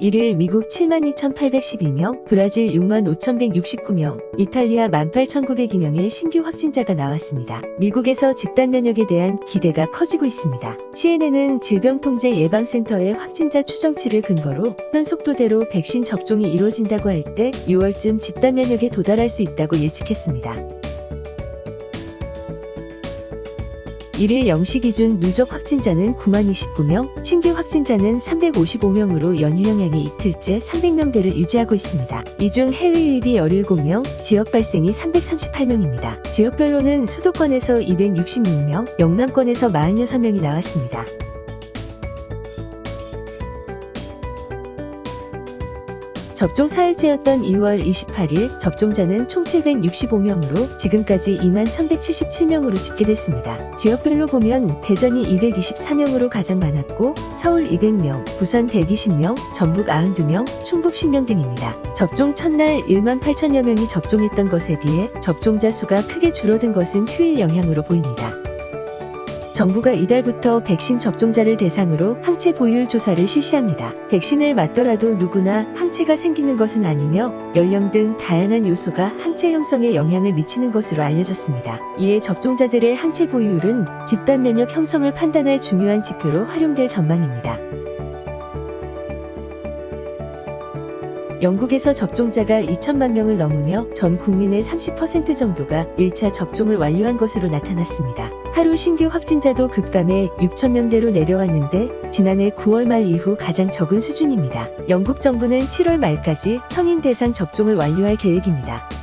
1일 미국 72,812명, 브라질 65,169명, 이탈리아 18,902명의 신규 확진자가 나왔습니다. 미국에서 집단 면역에 대한 기대가 커지고 있습니다. CNN은 질병통제 예방센터의 확진자 추정치를 근거로 현 속도대로 백신 접종이 이루어진다고 할 때 6월쯤 집단 면역에 도달할 수 있다고 예측했습니다. 1일 0시 기준 누적 확진자는 9만 29명, 신규 확진자는 355명으로 연휴 영향이 이틀째 300명대를 유지하고 있습니다. 이 중 해외 유입이 17명, 지역 발생이 338명입니다. 지역별로는 수도권에서 266명, 영남권에서 46명이 나왔습니다. 접종 4일째였던 2월 28일 접종자는 총 765명으로 지금까지 2만 1177명으로 집계됐습니다. 지역별로 보면 대전이 224명으로 가장 많았고 서울 200명, 부산 120명, 전북 92명, 충북 10명 등입니다. 접종 첫날 1만 8천여 명이 접종했던 것에 비해 접종자 수가 크게 줄어든 것은 휴일 영향으로 보입니다. 정부가 이달부터 백신 접종자를 대상으로 항체 보유율 조사를 실시합니다. 백신을 맞더라도 누구나 항체가 생기는 것은 아니며 연령 등 다양한 요소가 항체 형성에 영향을 미치는 것으로 알려졌습니다. 이에 접종자들의 항체 보유율은 집단 면역 형성을 판단할 중요한 지표로 활용될 전망입니다. 영국에서 접종자가 2천만 명을 넘으며 전 국민의 30% 정도가 1차 접종을 완료한 것으로 나타났습니다. 하루 신규 확진자도 급감해 6천 명대로 내려왔는데 지난해 9월 말 이후 가장 적은 수준입니다. 영국 정부는 7월 말까지 성인 대상 접종을 완료할 계획입니다.